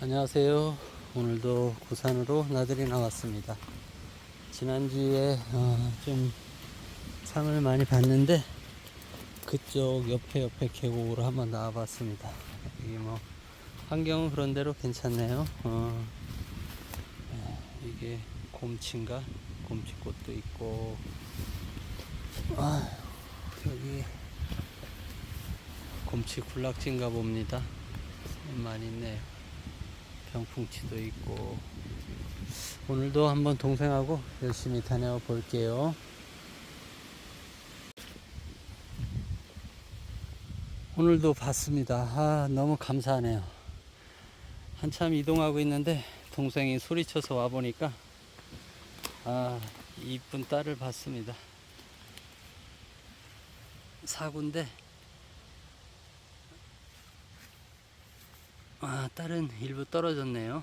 안녕하세요. 오늘도 부산으로 나들이 나왔습니다. 지난주에 어, 좀 상을 많이 봤는데 그쪽 옆에 옆에 계곡으로 한번 나와봤습니다. 이게 뭐 환경은 그런 대로 괜찮네요. 어, 예, 이게 곰치인가? 곰치꽃도 있고 아 여기 곰치 군락지인가 봅니다. 많이 있네요. 병풍치도 있고 오늘도 한번 동생하고 열심히 다녀 볼게요. 오늘도 봤습니다. 아, 너무 감사하네요. 한참 이동하고 있는데 동생이 소리쳐서 와 보니까 아, 이쁜 딸을 봤습니다. 사구인데 아, 딸은 일부 떨어졌네요.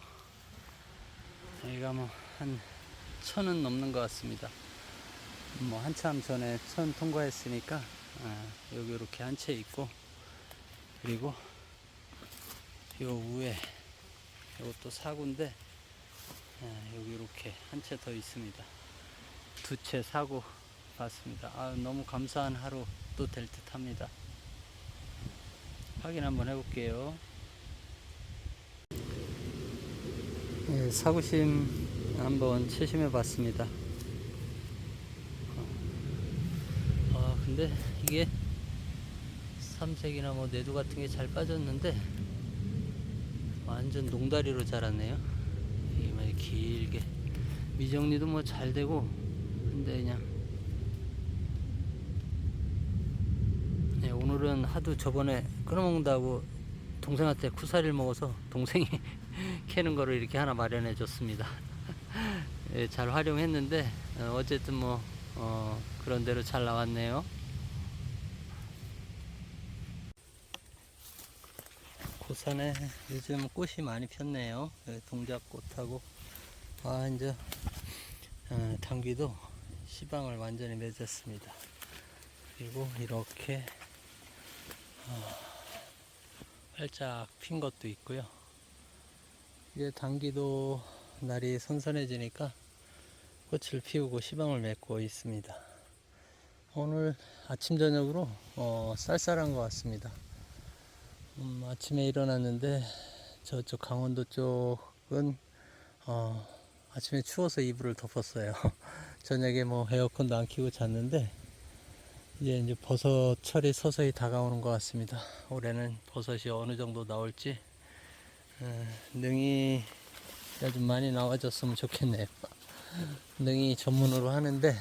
여기가 뭐 한 천은 넘는 것 같습니다. 뭐 한참 전에 천 통과했으니까 아, 여기 이렇게 한 채 있고 그리고 요 위에 이것도 사구인데 아, 여기 이렇게 한 채 더 있습니다. 두 채 사고 봤습니다. 아, 너무 감사한 하루 또 될 듯합니다. 확인 한번 해볼게요. 예, 사구심 한번 채심해 봤습니다. 아, 근데 이게 삼색이나 뭐 내두 같은 게 잘 빠졌는데 완전 농다리로 자랐네요. 막 길게 미정리도 뭐 잘 되고 근데 그냥 네, 오늘은 하도 저번에 끊어먹는다고 동생한테 쿠사리를 먹어서 동생이 캐는 거를 이렇게 하나 마련해 줬습니다. 예, 잘 활용했는데 어, 어쨌든 뭐 어, 그런 대로 잘 나왔네요. 고산에 요즘 꽃이 많이 폈네요. 예, 동작꽃하고 아 이제 어, 당귀도 시방을 완전히 맺었습니다. 그리고 이렇게 어, 활짝 핀 것도 있고요. 이제 당기도 날이 선선해지니까 꽃을 피우고 시방을 맺고 있습니다. 오늘 아침 저녁으로 어, 쌀쌀한 것 같습니다. 음, 아침에 일어났는데 저쪽 강원도 쪽은 어, 아침에 추워서 이불을 덮었어요. 저녁에 뭐 에어컨도 안 켜고 잤는데 이제 이제 버섯철이 서서히 다가오는 것 같습니다. 올해는 버섯이 어느 정도 나올지 어, 능이가 좀 많이 나와줬으면 좋겠네요. 능이 전문으로 하는데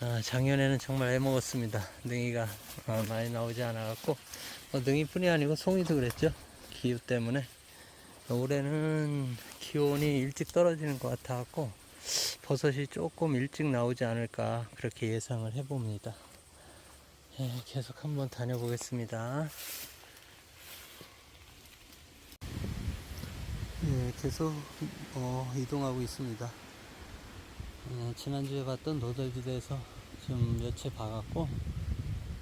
아, 작년에는 정말 애먹었습니다. 능이가 아, 많이 나오지 않아갖고 어, 능이뿐이 아니고 송이도 그랬죠. 기후 때문에 올해는 기온이 일찍 떨어지는 것 같아갖고 버섯이 조금 일찍 나오지 않을까 그렇게 예상을 해봅니다. 예, 계속 한번 다녀보겠습니다. 예, 계속 어, 이동하고 있습니다. 어, 지난주에 봤던 노들지대에서 좀 몇채 봐갖고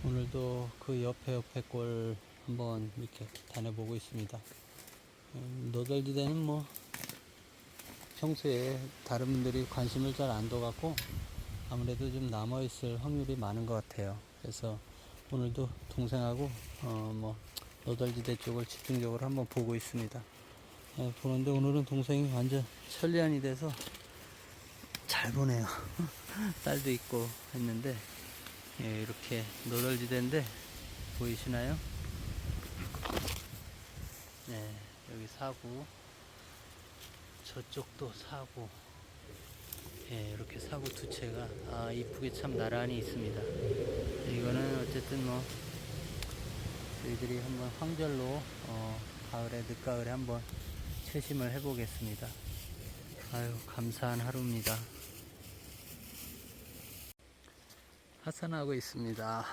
오늘도 그 옆에 옆에 골 한번 이렇게 다녀보고 있습니다. 음, 노들지대는 뭐 평소에 다른 분들이 관심을 잘 안 둬갖고 아무래도 좀 남아있을 확률이 많은 것 같아요. 그래서 오늘도 동생하고 어 뭐 노덜지대 쪽을 집중적으로 한번 보고 있습니다. 예, 보는데 오늘은 동생이 완전 천리안이 돼서 잘 보네요. 딸도 있고 했는데 예, 이렇게 노덜지대인데 보이시나요? 네, 여기 사구 저쪽도 사구 예, 이렇게 사구 두 채가 아 이쁘게 참 나란히 있습니다. 이거는 어쨌든 뭐 저희들이 한번 황절로 어, 가을에 늦가을에 한번 채심을 해보겠습니다. 아유 감사한 하루입니다. 하산하고 있습니다.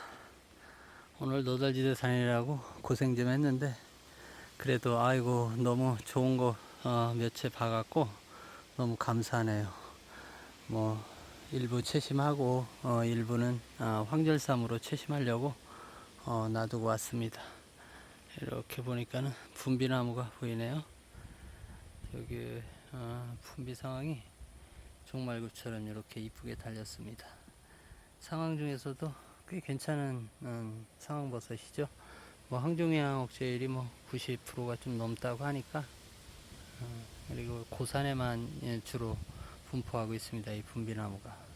오늘 노달지대 산이라고 고생 좀 했는데 그래도 아이고 너무 좋은 거 어, 몇채 봐갖고 너무 감사하네요. 뭐 일부 채심하고 어, 일부는 어, 황절삼으로 채심하려고 어, 놔두고 왔습니다. 이렇게 보니까는 분비나무가 보이네요. 여기 어, 분비 상황이 종말구처럼 이렇게 이쁘게 달렸습니다. 상황 중에서도 꽤 괜찮은 음, 상황버섯이죠. 뭐 항종양 억제율이 뭐 90%가 좀 넘다고 하니까 어, 그리고 고산에만 예, 주로 분포하고 있습니다. 이 분비나무가